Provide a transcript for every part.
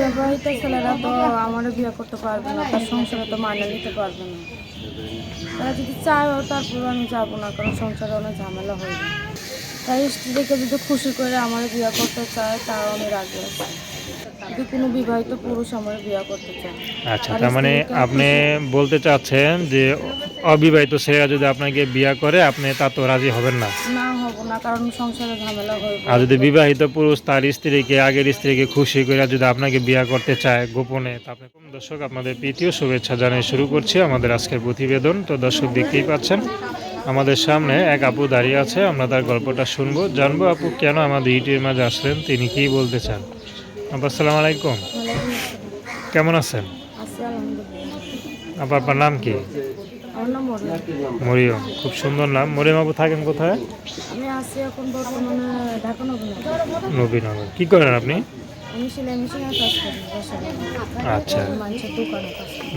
বিবাহিত ছেলেরা তো আমারও বিয়ে করতে পারবে না, তার সংসারে তো মানে নিতে পারবে না। তারা যদি চায়ও তারপরে আমি যাব না, কারণ সংসারে অনেক ঝামেলা হয়ে যায়। তাই স্ত্রীকে যদি খুশি করে আমার বিয়ে করতে চায়, তাও আমি রাজি আছি। যদি কোনো বিবাহিত পুরুষ আমার বিয়ে করতে চায়। আচ্ছা তার মানে আপনি বলতে চাচ্ছেন যে অবিবাহিত ছেলেরা যদি আপনাকে বিয়ে করে আপনি তা তো রাজি হবেন না? না হব না কারণ সংসারে ঝামেলা আর যদি বিবাহিত পুরুষ তার স্ত্রীকে আগের স্ত্রীকে খুশি করে যদি আপনাকে বিয়ে করতে চায় গোপনে দর্শক আপনাদের শুভেচ্ছা জানিয়ে শুরু করছি আমাদের আজকের প্রতিবেদন। তো দর্শক দেখতেই পাচ্ছেন আমাদের সামনে এক আপু দাঁড়িয়ে আছে আমরা তার গল্পটা শুনব জানব আপু কেন আমাদের ইউটিউবের মাঝে আসলেন তিনি কি বলতে চান? আপু আসসালামু আলাইকুম। কেমন আছেন? আছি আপনার নাম কি? মরিয়ম। খুব সুন্দর নাম। মরিয়ম আপু থাকেন কোথায়? নবীনগর। কি করেন আপনি। আচ্ছা।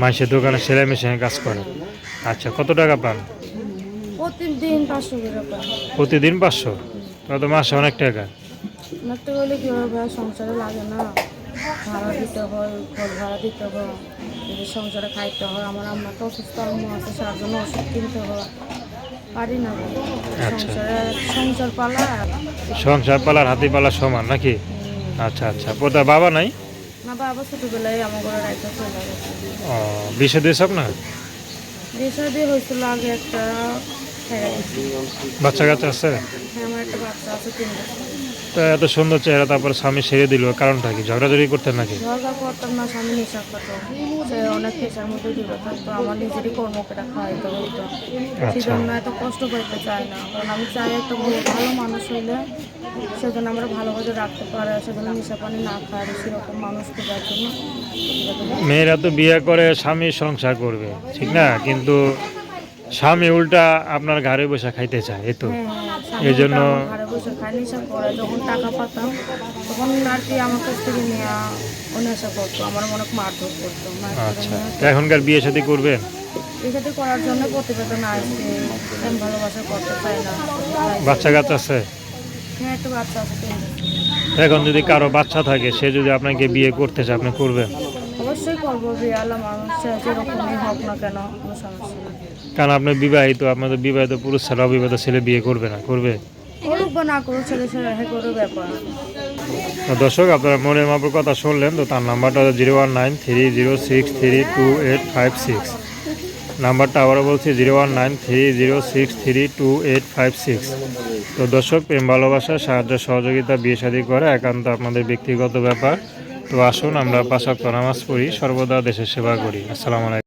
মানুষের দোকানে সেলাই মেশিনে কাজ করেন। আচ্ছা কত টাকা পান? প্রতিদিন পাঁচশো প্রতিদিন পাঁচশো? তাহলে তো মাসে অনেক টাকা। অনেকটা হলে কী হবে ভাই সংসারে লাগে না? ভাড়া দিতে হয় ঘর ভাড়া দিতে হয়। সংসারে খাইতে হয় আমার আম্মা তো অসুস্থ আম্মা আছে তার জন্য ওষুধ কিনতে হয়। পারি না। আচ্ছা। সংসারে সংসার পালা। সংসার পালার হাতি পালা সমান নাকি? আচ্ছা আচ্ছা। পোতা বাবা নাই? না বাবা ছোটোবেলায় আমার ঘরে রাইতে চলে গেছে। ও বিষে দিয়েছে আপনার? বিয়ে দিয়ে হয়েছিল আগে একটা বাচ্চা কাচ্চা আছে? হ্যাঁ আমার একটা বাচ্চা আছে তিন বছর। তো এত সুন্দর চেহারা তারপর স্বামী সেরে দিল কারণটা কি? ঝগড়াঝড়ি করতেন নাকি? ঝগড়া করতাম না স্বামী নেশা করতো। সে অনেক পেশার মধ্যে দিল থাকতো আমার নিজেরই কর্মকেটা খাওয়াইতে হতো আচ্ছা। সেজন্য এত কষ্ট করতে চাই না কারণ আমি চাই একটা ভালো- ভালো মানুষ হইলে সেজন্য আমরা ভালোভাবে রাখতে পারে সেজন্য নেশা পানি না খায় সেরকম মানুষ খোঁজার জন্য। মেয়েরা তো বিয়ে করে স্বামী সংসার করবে ঠিক না? কিন্তু স্বামী উল্টা আপনার ঘরে বসে খাইতে চায় এই তো। হ্যাঁ, এই জন্য- ঘরে বসে খায় নেশা করে যখন টাকা পাতাম তখন আর কি আমার কাছ থেকে নিয়ে ও নেশা করতো আমার মনে মারধর করতো আচ্ছা এখনকার বিয়ে শাদী করবেন? এটাতে করার জন্য প্রতিবেদন আসছে প্রেম ভালোবাসা করতে চাই না। বাচ্চা কাচ্চা আছে? হ্যাঁ একটা বাচ্চা আছে এখন যদি কারও বাচ্চা থাকে সে যদি আপনাকে বিয়ে করতে চায় আপনি করবেন? অবশ্যই করব বিয়ে আলা মানুষ যেরকমই হোক না কেন কোনো সমস্যা কারণ আপনি বিবাহিত আপনাদের বিবাহিত পুরুষ ছাড়া অবিবাহিত ছেলে বিয়ে করবে না করবে? করুক বা না করুক ছেলে ছেলে হে করে ব্যাপার তো দর্শক আপনারা মনে মাপুর কথা শুনলেন তো তার নাম্বারটা zero one nine three zero six three two eight five six. নাম্বারটা আবারও বলছি zero one nine three zero six three two eight five six. তো দর্শক প্রেম ভালোবাসা সাহায্য সহযোগিতা বিয়ে শাদী করা একান্ত আপনাদের ব্যক্তিগত ব্যাপার। তো আসুন আমরা পাশাক্ত নামাজ পড়ি সর্বদা দেশের সেবা করি। আসসালামু আলাইকুম।